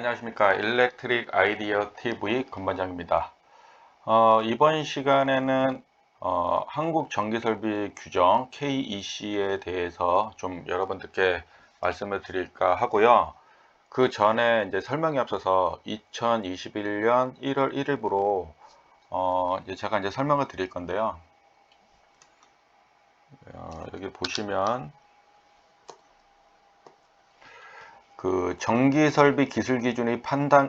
안녕하십니까. 일렉트릭 아이디어 TV 건반장입니다. 어, 이번 시간에는 어, 한국 전기설비 규정 KEC에 대해서 좀 여러분들께 말씀을 드릴까 하고요. 그 전에 이제 설명에 앞서서 2021년 1월 1일부로 어, 이제 제가 이제 설명을 드릴 건데요. 어, 여기 보시면 그 전기설비 기술 기준의 판단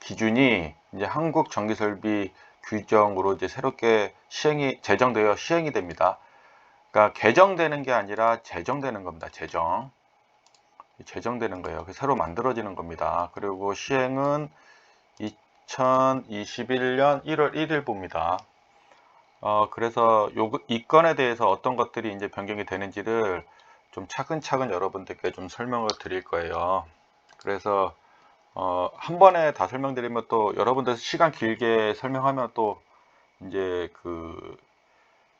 기준이 이제 한국 전기설비 규정으로 이제 새롭게 시행이 제정되어 시행이 됩니다. 그러니까 개정되는 게 아니라 제정되는 겁니다. 제정. 제정되는 거예요. 새로 만들어지는 겁니다. 그리고 시행은 2021년 1월 1일 봅니다. 어, 그래서 요, 이 건에 대해서 어떤 것들이 이제 변경이 되는지를 좀 차근차근 여러분들께 좀 설명을 드릴 거예요. 그래서 어, 한 번에 다 설명드리면 또 여러분들 시간 길게 설명하면 또 이제 그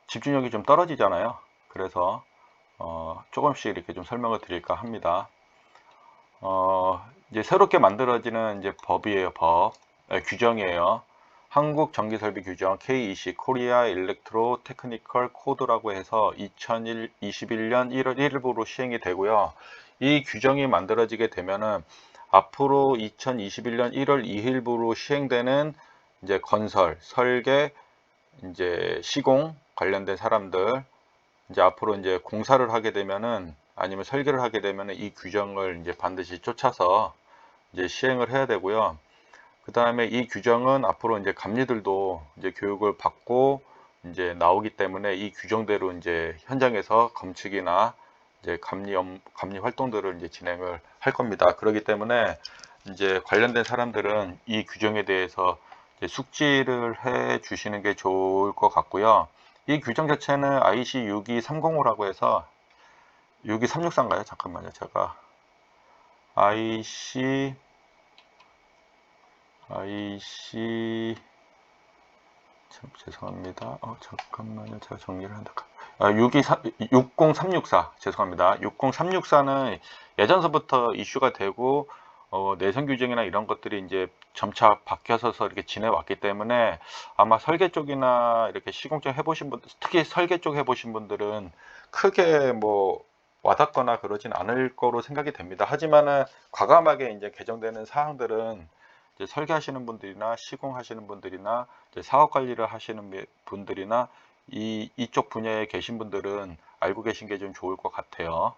집중력이 좀 떨어지잖아요. 그래서 어, 조금씩 이렇게 좀 설명을 드릴까 합니다. 어, 이제 새롭게 만들어지는 이제 법이에요, 법. 에, 규정이에요. 한국 전기설비 규정 KEC 코리아 일렉트로 테크니컬 코드라고 해서 2021년 1월 1일부로 시행이 되고요. 이 규정이 만들어지게 되면은 앞으로 2021년 1월 2일부로 시행되는 이제 건설, 설계, 이제 시공 관련된 사람들 이제 앞으로 이제 공사를 하게 되면은 아니면 설계를 하게 되면은 이 규정을 이제 반드시 쫓아서 이제 시행을 해야 되고요. 그 다음에 이 규정은 앞으로 이제 감리들도 이제 교육을 받고 이제 나오기 때문에 이 규정대로 이제 현장에서 검측이나 이제 감리 감리 활동들을 이제 진행을 할 겁니다. 그렇기 때문에 이제 관련된 사람들은 이 규정에 대해서 숙지를 해 주시는 게 좋을 것 같고요. 이 규정 자체는 IC 62305라고 해서 62364인가요? 잠깐만요. 제가 IC IC 참 죄송합니다. 어 잠깐만요. 제가 정리를 한다. 아, 60364 죄송합니다. 60364는 예전서부터 이슈가 되고 어, 내선 규정이나 이런 것들이 이제 점차 바뀌어서 이렇게 지내왔기 때문에 아마 설계 쪽이나 이렇게 시공 쪽 해보신 분, 특히 설계 쪽 해보신 분들은 크게 뭐 와닿거나 그러진 않을 거로 생각이 됩니다. 하지만은 과감하게 이제 개정되는 사항들은 설계하시는 분들이나 시공하시는 분들이나 사업 관리를 하시는 분들이나 이 이쪽 분야에 계신 분들은 알고 계신 게 좀 좋을 것 같아요.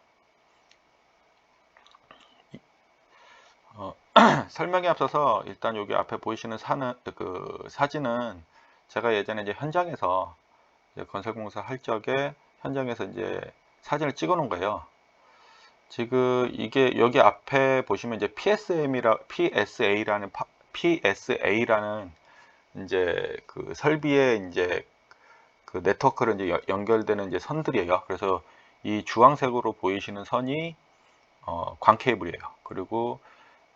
어, 설명에 앞서서 일단 여기 앞에 보이시는 사는 그 사진은 제가 예전에 이제 현장에서 이제 건설공사 할 적에 현장에서 이제 사진을 찍어 놓은 거예요. 지금 이게 여기 앞에 보시면 이제 PSM이라 PSA라는 PSA라는 이제 그 설비에 이제 그 네트워크를 이제 연결되는 이제 선들이에요. 그래서 이 주황색으로 보이시는 선이 어, 광 케이블이에요. 그리고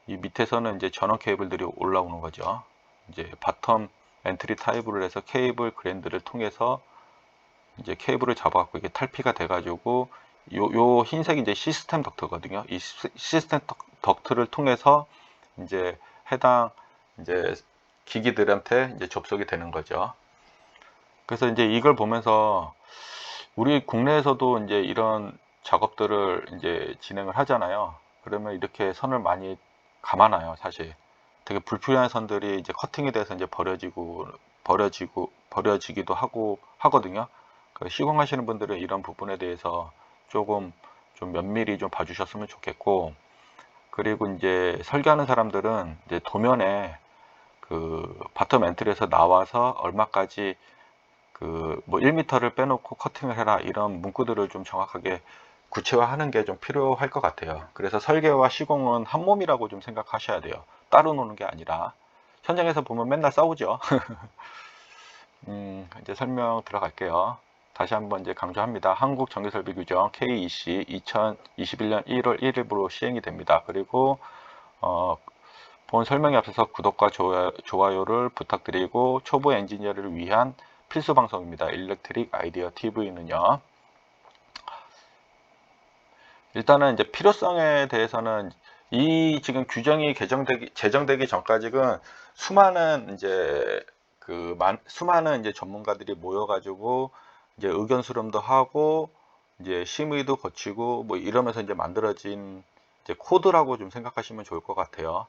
이 밑에서는 이제 전원 케이블들이 올라오는 거죠. 이제 바텀 엔트리 타입으로 해서 케이블 그랜드를 통해서 이제 케이블을 잡아갖고 이게 탈피가 돼가지고 요, 요 흰색이 이제 시스템 덕트거든요. 이 시스템 덕트를 통해서 이제 해당 이제 기기들한테 이제 접속이 되는 거죠. 그래서 이제 이걸 보면서 우리 국내에서도 이제 이런 작업들을 이제 진행을 하잖아요. 그러면 이렇게 선을 많이 감아놔요, 사실. 되게 불필요한 선들이 이제 커팅이 돼서 이제 버려지고 버려지고 버려지기도 하고 하거든요. 그 시공하시는 분들은 이런 부분에 대해서 조금 좀 면밀히 좀 봐주셨으면 좋겠고 그리고 이제 설계하는 사람들은 이제 도면에 그 바텀 엔트리에서 나와서 얼마까지 그 뭐 1m를 빼놓고 커팅을 해라 이런 문구들을 좀 정확하게 구체화하는 게 좀 필요할 것 같아요. 그래서 설계와 시공은 한 몸이라고 좀 생각하셔야 돼요. 따로 노는 게 아니라 현장에서 보면 맨날 싸우죠. 음, 이제 설명 들어갈게요. 다시 한번 이제 강조합니다. 한국 전기설비 규정 KEC 2021년 1월 1일부로 시행이 됩니다. 그리고 어, 본 설명에 앞서서 구독과 좋아요, 를 부탁드리고 초보 엔지니어를 위한 필수 방송입니다. 일렉트릭 아이디어 TV는요. 일단은 이제 필요성에 대해서는 이 지금 규정이 개정되기 제정되기 전까지는 수많은 이제 그 많, 수많은 이제 전문가들이 모여가지고 이제 의견 수렴도 하고 이제 심의도 거치고 뭐 이러면서 이제 만들어진 이제 코드라고 좀 생각하시면 좋을 것 같아요.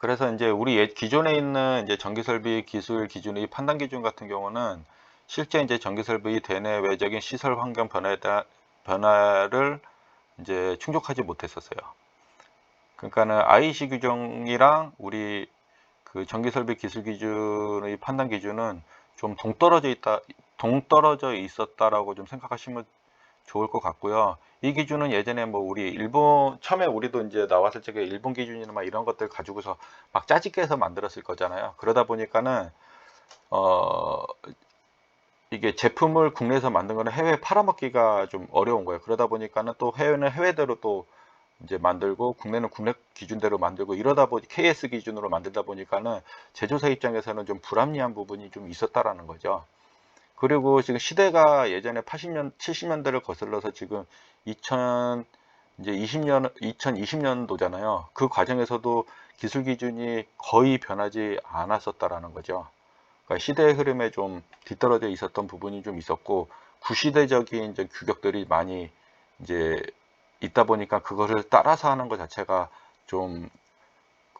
그래서 이제 우리 예- 기존에 있는 이제 전기설비 기술 기준의 판단 기준 같은 경우는 실제 이제 전기설비 대내외적인 시설 환경 변화에 따라 변화를 이제 충족하지 못했었어요. 그러니까는 IEC 규정이랑 우리 그 전기설비 기술 기준의 판단 기준은 좀 동떨어져 있다, 동떨어져 있었다라고 좀 생각하시면 좋을 것 같고요. 이 기준은 예전에 뭐 우리 일본 처음에 우리도 이제 나왔을 적에 일본 기준이나 막 이런 것들 가지고서 막 짜집게 해서 만들었을 거잖아요. 그러다 보니까는 어 이게 제품을 국내에서 만든 거는 해외에 팔아먹기가 좀 어려운 거예요. 그러다 보니까는 또 해외는 해외대로 또 이제 만들고 국내는 국내 기준대로 만들고 이러다 보니 KS 기준으로 만들다 보니까는 제조사 입장에서는 좀 불합리한 부분이 좀 있었다라는 거죠. 그리고 지금 시대가 예전에 80년, 70년대를 거슬러서 지금 2000 이제 20년, 2020년도잖아요. 그 과정에서도 기술 기준이 거의 변하지 않았었다라는 거죠. 그러니까 시대의 흐름에 좀 뒤떨어져 있었던 부분이 좀 있었고 구시대적인 이제 규격들이 많이 이제 있다 보니까 그거를 따라서 하는 것 자체가 좀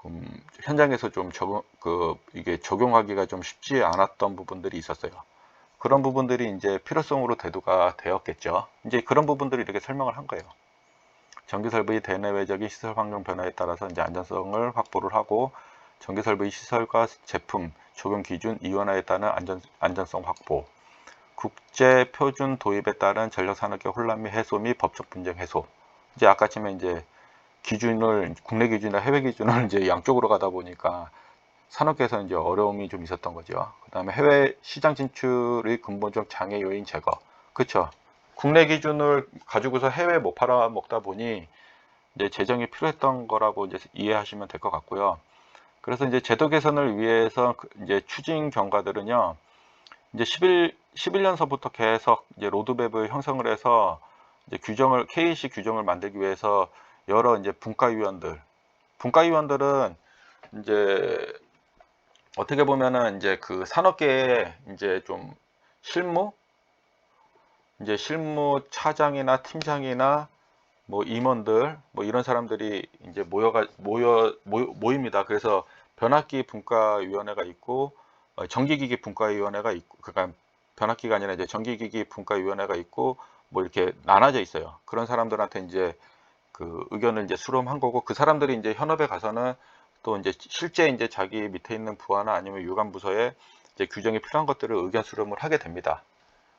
음, 현장에서 좀 적응 그 이게 적용하기가 좀 쉽지 않았던 부분들이 있었어요. 그런 부분들이 이제 필요성으로 대두가 되었겠죠. 이제 그런 부분들을 이렇게 설명을 한 거예요. 전기설비의 대내외적인 시설 환경 변화에 따라서 이제 안전성을 확보를 하고 전기설비 시설과 제품 적용 기준 이원화에 따른 안전, 안전성 확보, 국제 표준 도입에 따른 전력 산업계 혼란 및 해소 및 법적 분쟁 해소. 이제 아까쯤에 이제 기준을 국내 기준이나 해외 기준을 이제 양쪽으로 가다 보니까 산업계에서 이제 어려움이 좀 있었던 거죠. 그 다음에 해외 시장 진출의 근본적 장애 요인 제거. 그렇죠. 국내 기준을 가지고서 해외 못 팔아 먹다 보니 이제 재정이 필요했던 거라고 이제 이해하시면 될 것 같고요. 그래서 이제 제도 개선을 위해서 그 이제 추진 경과들은요. 이제 11 11년서부터 계속 이제 로드맵을 형성을 해서 이제 규정을 KC 규정을 만들기 위해서 여러 이제 분과위원들 분과위원들은 이제 어떻게 보면은 이제 그 산업계에 이제 좀 실무 이제 실무 차장이나 팀장이나 뭐 임원들 뭐 이런 사람들이 이제 모여가 모여 모, 입니다 그래서 변압기 분과위원회가 있고 어, 전기기기 분과위원회가 있고 그러니까 변압기가 아니라 이제 전기기기 분과위원회가 있고 뭐 이렇게 나눠져 있어요. 그런 사람들한테 이제 그 의견을 이제 수렴한 거고 그 사람들이 이제 현업에 가서는 또 이제 실제 이제 자기 밑에 있는 부하나 아니면 유관 부서에 이제 규정이 필요한 것들을 의견 수렴을 하게 됩니다.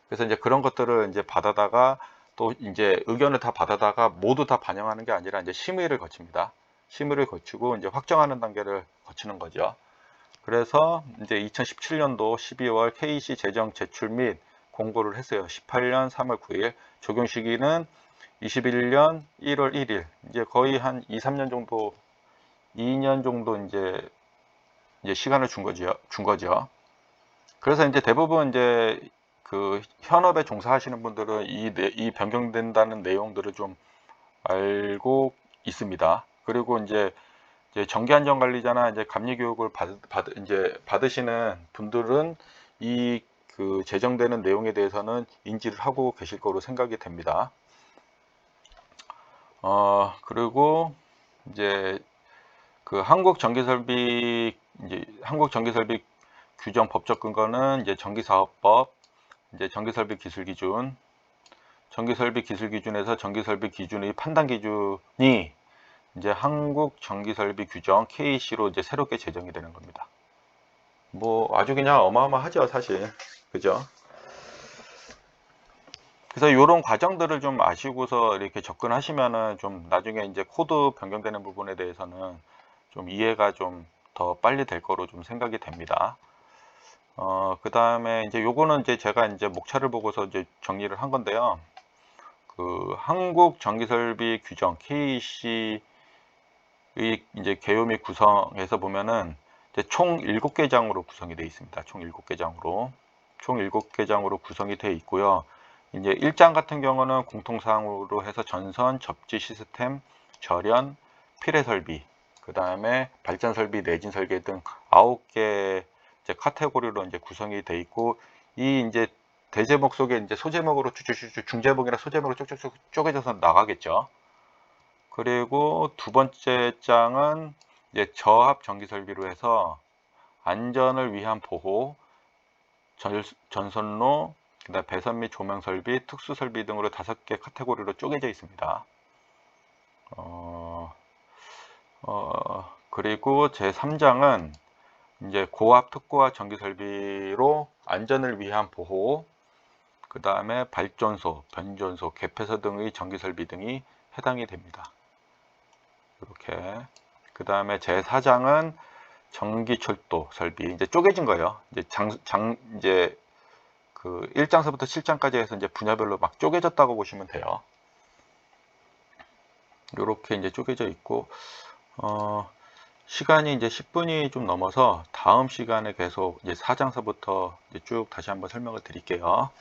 그래서 이제 그런 것들을 이제 받아다가 또 이제 의견을 다 받아다가 모두 다 반영하는 게 아니라 이제 심의를 거칩니다. 심의를 거치고 이제 확정하는 단계를 거치는 거죠. 그래서 이제 2017년도 12월 KC 재정 제출 및 공고를 했어요. 18년 3월 9일 적용 시기는 21년 1월 1일 이제 거의 한 2, 3년 정도 2년 정도 이제 이제 시간을 준 거죠. 준 거죠. 그래서 이제 대부분 이제 그 현업에 종사하시는 분들은 이, 이 변경된다는 내용들을 좀 알고 있습니다. 그리고 이제, 이제 정기 안전 관리자나 이제 감리 교육을 받, 받 이제 받으시는 분들은 이 그 제정되는 내용에 대해서는 인지를 하고 계실 거로 생각이 됩니다. 어 그리고 이제 그 한국 전기설비 이제 한국 전기설비 규정 법적 근거는 이제 전기사업법, 이제 전기설비 기술 기준, 전기설비 기술 기준에서 전기설비 기준의 판단 기준이 이제 한국 전기설비 규정 KC로 이제 새롭게 제정이 되는 겁니다. 뭐 아주 그냥 어마어마하죠 사실 그죠? 그래서 이런 과정들을 좀 아시고서 이렇게 접근하시면은 좀 나중에 이제 코드 변경되는 부분에 대해서는 좀 이해가 좀 더 빨리 될 거로 좀 생각이 됩니다. 어, 그 다음에 이제 요거는 이제 제가 이제 목차를 보고서 이제 정리를 한 건데요. 그 한국 전기설비 규정 KC의 이제 개요 및 구성에서 보면은 이제 총 7개 장으로 구성이 되어 있습니다. 총 7개 장으로. 총 7개 장으로 구성이 되어 있고요. 이제 1장 같은 경우는 공통사항으로 해서 전선, 접지 시스템, 절연, 필해 설비, 그 다음에 발전 설비, 내진 설계 등 아홉 개 이제 카테고리로 이제 구성이 돼 있고 이 이제 대제목 속에 이제 소제목으로 쭉쭉쭉 중제목이나 소제목으로 쭉쭉쭉 쪼개져서 나가겠죠. 그리고 두 번째 장은 이제 저압 전기 설비로 해서 안전을 위한 보호, 전, 전선로, 그다음 배선 및 조명 설비, 특수 설비 등으로 다섯 개 카테고리로 쪼개져 있습니다. 어, 어, 그리고 제 3장은 이제 고압 특고화 전기 설비로 안전을 위한 보호, 그 다음에 발전소, 변전소, 개폐소 등의 전기 설비 등이 해당이 됩니다. 이렇게. 그 다음에 제 4장은 전기 철도 설비 이제 쪼개진 거예요. 이제 장, 장 이제 그 1장서부터 7장까지 해서 이제 분야별로 막 쪼개졌다고 보시면 돼요. 이렇게 이제 쪼개져 있고 어, 시간이 이제 10분이 좀 넘어서 다음 시간에 계속 이제 4장서부터 이제 쭉 다시 한번 설명을 드릴게요.